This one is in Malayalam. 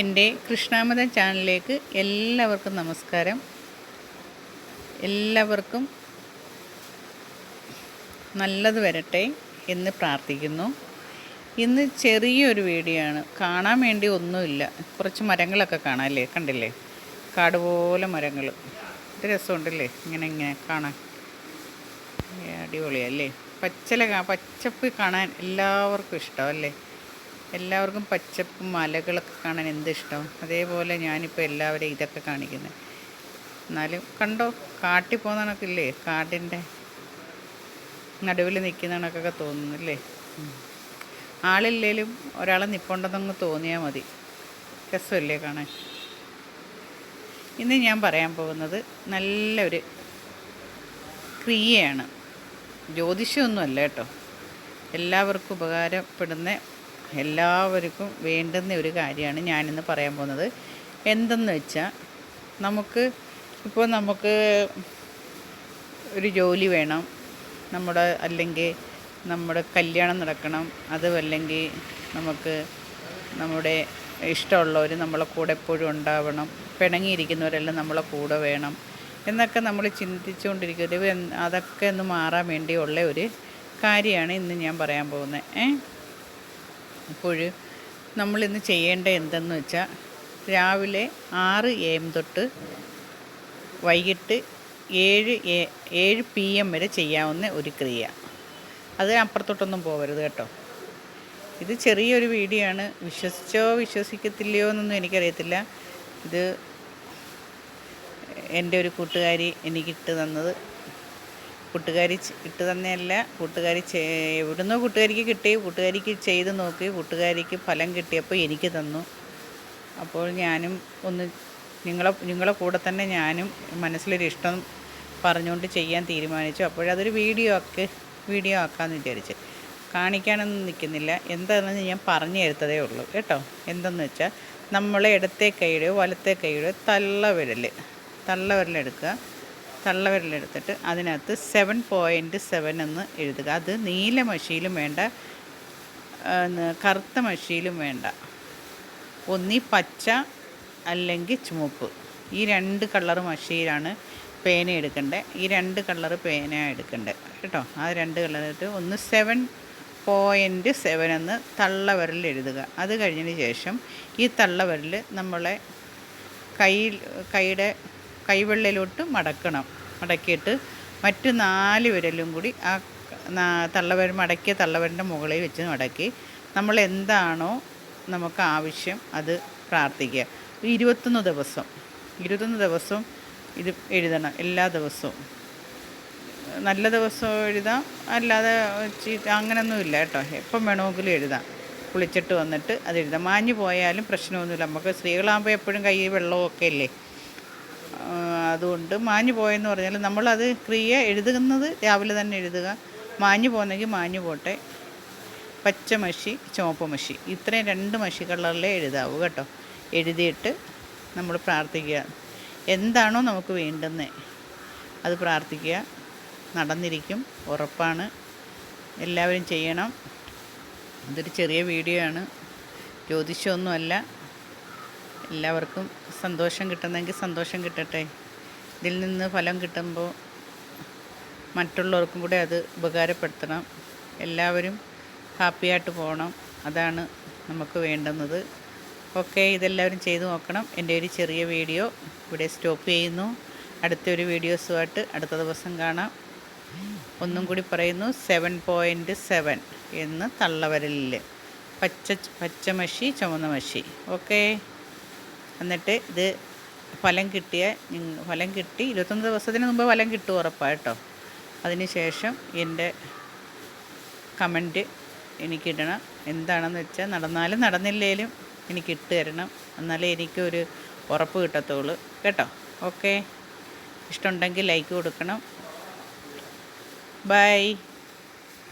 എന്റെ കൃഷ്ണാമത ചാനലിലേക്ക് എല്ലാവർക്കും നമസ്കാരം. എല്ലാവർക്കും നല്ലത് വരട്ടെ എന്ന് പ്രാർത്ഥിക്കുന്നു. ഇന്ന് ചെറിയൊരു വീഡിയോ ആണ്. കാണാൻ വേണ്ടി ഒന്നുമില്ല. കുറച്ച് മരങ്ങളൊക്കെ കാണാം അല്ലേ കണ്ടില്ലേ? കാട് പോലെ മരങ്ങൾ. ഇത് രസമുണ്ടല്ലേ? ഇങ്ങനെ ഇങ്ങനെ കാണാൻ. അടിപൊളിയല്ലേ? പച്ചല പച്ചപ്പ് കാണാൻ എല്ലാവർക്കും ഇഷ്ടമല്ലേ എല്ലാവർക്കും പച്ചപ്പും മലകളൊക്കെ കാണാൻ എന്ത് ഇഷ്ടം? അതേപോലെ ഞാനിപ്പോൾ എല്ലാവരെയും ഇതൊക്കെ കാണിക്കുന്നത് എന്നാലും കണ്ടോ കാട്ടിൽ പോകുന്ന കണക്കില്ലേ? കാടിന്റെ നടുവിൽ നിൽക്കുന്ന കണക്കൊക്കെ തോന്നുന്നില്ലേ. ആളില്ലേലും ഒരാളെ നിപ്പുണ്ടെന്നങ്ങ് തോന്നിയാൽ മതി. രസമല്ലേ കാണാൻ? ഇന്ന് ഞാൻ പറയാൻ പോകുന്നത് നല്ലൊരു ക്രിയയാണ്. ജ്യോതിഷമൊന്നുമല്ല കേട്ടോ. എല്ലാവർക്കും ഉപകാരപ്പെടുന്ന എല്ലാവർക്കും വേണ്ടുന്ന ഒരു കാര്യമാണ് ഞാനിന്ന് പറയാൻ പോകുന്നത്. എന്തെന്ന് വെച്ചാൽ നമുക്ക് ഇപ്പോൾ നമുക്ക് ഒരു ജോലി വേണം. നമ്മുടെ അല്ലെങ്കിൽ നമ്മുടെ കല്യാണം നടക്കണം. അതും അല്ലെങ്കിൽ നമുക്ക് നമ്മുടെ ഇഷ്ടമുള്ളവർ നമ്മളെ കൂടെ എപ്പോഴും ഉണ്ടാവണം. പിണങ്ങിയിരിക്കുന്നവരെല്ലാം നമ്മളെ കൂടെ വേണം. എന്നൊക്കെ നമ്മൾ ചിന്തിച്ചുകൊണ്ടിരിക്കുന്നത് അതൊക്കെ ഒന്ന് മാറാൻ വേണ്ടിയുള്ള ഒരു കാര്യമാണ് ഇന്ന് ഞാൻ പറയാൻ പോകുന്നത്. ഏ? അപ്പോൾ നമ്മളിന്ന് ചെയ്യേണ്ട എന്തെന്ന് വെച്ചാൽ രാവിലെ ആറ് എ എം തൊട്ട് വൈകിട്ട് ഏഴ് എ- ഏഴ് പി എം വരെ ചെയ്യാവുന്ന ഒരു ക്രിയ. അത് അപ്പുറത്തോട്ടൊന്നും പോകരുത് കേട്ടോ. ഇത് ചെറിയൊരു വീഡിയോ ആണ് വിശ്വസിച്ചോ വിശ്വസിക്കത്തില്ലയോ എന്നൊന്നും എനിക്കറിയത്തില്ല. ഇത് എന്റെ ഒരു കൂട്ടുകാരി എനിക്കിട്ട് തന്നത് കൂട്ടുകാരി ഇട്ട് തന്നെയല്ല. കൂട്ടുകാരി എവിടുന്നോ കൂട്ടുകാരിക്ക് കിട്ടി. കൂട്ടുകാരിക്ക് ചെയ്ത് നോക്കി. കൂട്ടുകാരിക്ക് ഫലം കിട്ടിയപ്പോൾ എനിക്ക് തന്നു. അപ്പോൾ ഞാനും ഒന്ന് നിങ്ങളെ നിങ്ങളെ കൂടെ തന്നെ ഞാനും മനസ്സിലൊരു ഇഷ്ടം പറഞ്ഞുകൊണ്ട് ചെയ്യാൻ തീരുമാനിച്ചു. അപ്പോഴതൊരു വീഡിയോ ആക്കി വീഡിയോ ആക്കാമെന്ന് വിചാരിച്ച്. കാണിക്കാനൊന്നും നിൽക്കുന്നില്ല എന്താണെന്ന് ഞാൻ പറഞ്ഞു തരുത്തതേ ഉള്ളൂ. കേട്ടോ? എന്തെന്ന് വെച്ചാൽ നമ്മളെ ഇടത്തെ കൈയുടെ വലത്തെ കൈയുടെ തള്ളവിരൽ തള്ളവിരലെടുക്കുക തള്ളവിരലെടുത്തിട്ട് അതിനകത്ത് സെവൻ പോയിന്റ് സെവൻ എന്ന് എഴുതുക. അത് നീല മഷിയിലും വേണ്ട കറുത്ത മഷിയിലും വേണ്ട. ഒന്നി പച്ച അല്ലെങ്കിൽ ചുമപ്പ് ഈ രണ്ട് കളർ മഷിയിലാണ് പേന എടുക്കേണ്ടത് ഈ രണ്ട് കളർ പേന എടുക്കേണ്ടത് കേട്ടോ? ആ രണ്ട് കളറിട്ട് ഒന്ന് സെവൻ പോയിന്റ് സെവൻ എന്ന് തള്ളവരൽ എഴുതുക. അത് കഴിഞ്ഞതിന് ശേഷം ഈ തള്ളവരൽ നമ്മളെ കൈ കൈയുടെ കൈവെള്ളയിലോട്ട് മടക്കണം. മടക്കിയിട്ട് മറ്റു നാല് വിരലും കൂടി ആ തള്ളവര മടക്കിയ തള്ളവരന്റെ മുകളിൽ വെച്ച് മടക്കി. നമ്മൾ എന്താണോ നമുക്ക് ആവശ്യം അത് പ്രാർത്ഥിക്കുക. ഇരുപത്തൊന്ന് ദിവസം. ഇരുപത്തൊന്ന് ദിവസം ഇത് എഴുതണം. എല്ലാ ദിവസവും. നല്ല ദിവസവും എഴുതാം. അല്ലാതെ ചീത്ത അങ്ങനെയൊന്നുമില്ല കേട്ടോ. എപ്പം വേണമെങ്കിലും എഴുതാം. കുളിച്ചിട്ട് വന്നിട്ട് അത് എഴുതാം. മാഞ്ഞു പോയാലും പ്രശ്നമൊന്നുമില്ല. നമുക്ക് സ്ത്രീകളാകുമ്പോൾ എപ്പോഴും കൈ വെള്ളമൊക്കെ അല്ലേ ആ, അതുകൊണ്ട് മാഞ്ഞു പോയെന്ന് പറഞ്ഞാൽ നമ്മളത് ക്രിയ എഴുതുന്നത് രാവിലെ തന്നെ എഴുതുക. മാഞ്ഞു പോകുന്നെങ്കിൽ മാഞ്ഞു പോട്ടെ. പച്ച മഷി ചുവപ്പ് മഷി. ഇത്രയും രണ്ട് മഷി കളറിലേ എഴുതാവൂ കേട്ടോ. എഴുതിയിട്ട് നമ്മൾ പ്രാർത്ഥിക്കുക. എന്താണോ നമുക്ക് വേണ്ടുന്നത് അത് പ്രാർത്ഥിക്കുക. നടന്നിരിക്കും. ഉറപ്പാണ്. എല്ലാവരും ചെയ്യണം. ഇതൊരു ചെറിയ വീഡിയോ ആണ്. ജ്യോതിഷമൊന്നുമല്ല എല്ലാവർക്കും സന്തോഷം കിട്ടുന്നെങ്കിൽ സന്തോഷം കിട്ടട്ടെ. ഇതിൽ നിന്ന് ഫലം കിട്ടുമ്പോൾ മറ്റുള്ളവർക്കും കൂടെ അത് ഉപകാരപ്പെടുത്തണം. എല്ലാവരും ഹാപ്പിയായിട്ട് പോകണം. അതാണ് നമുക്ക് വേണ്ടുന്നത്. ഓക്കെ ഇതെല്ലാവരും ചെയ്തു നോക്കണം. എന്റെ ഒരു ചെറിയ വീഡിയോ ഇവിടെ സ്റ്റോപ്പ് ചെയ്യുന്നു. അടുത്തൊരു വീഡിയോസുമായിട്ട് അടുത്ത ദിവസം കാണാം. ഒന്നും കൂടി പറയുന്നു സെവൻ പോയിന്റ് സെവൻ എന്ന് തള്ളവരലിൽ പച്ച പച്ചമഷി ചുവന്ന മഷി. ഓക്കേ. എന്നിട്ട് ഇത് ഫലം കിട്ടിയ ഫലം കിട്ടി. ഇരുപത്തൊന്ന് ദിവസത്തിന് മുമ്പ് ഫലം കിട്ടും ഉറപ്പായിട്ടോ. കേട്ടോ അതിന് ശേഷം എന്റെ കമന്റ് എനിക്കിടണം. എന്താണെന്ന് വെച്ചാൽ നടന്നാലും നടന്നില്ലേലും എനിക്ക് ഇട്ട് തരണം. എന്നാലേ എനിക്കൊരു ഉറപ്പ് കിട്ടത്തുള്ളൂ. കേട്ടോ? ഓക്കെ. ഇഷ്ടമുണ്ടെങ്കിൽ ലൈക്ക് കൊടുക്കണം. ബൈ.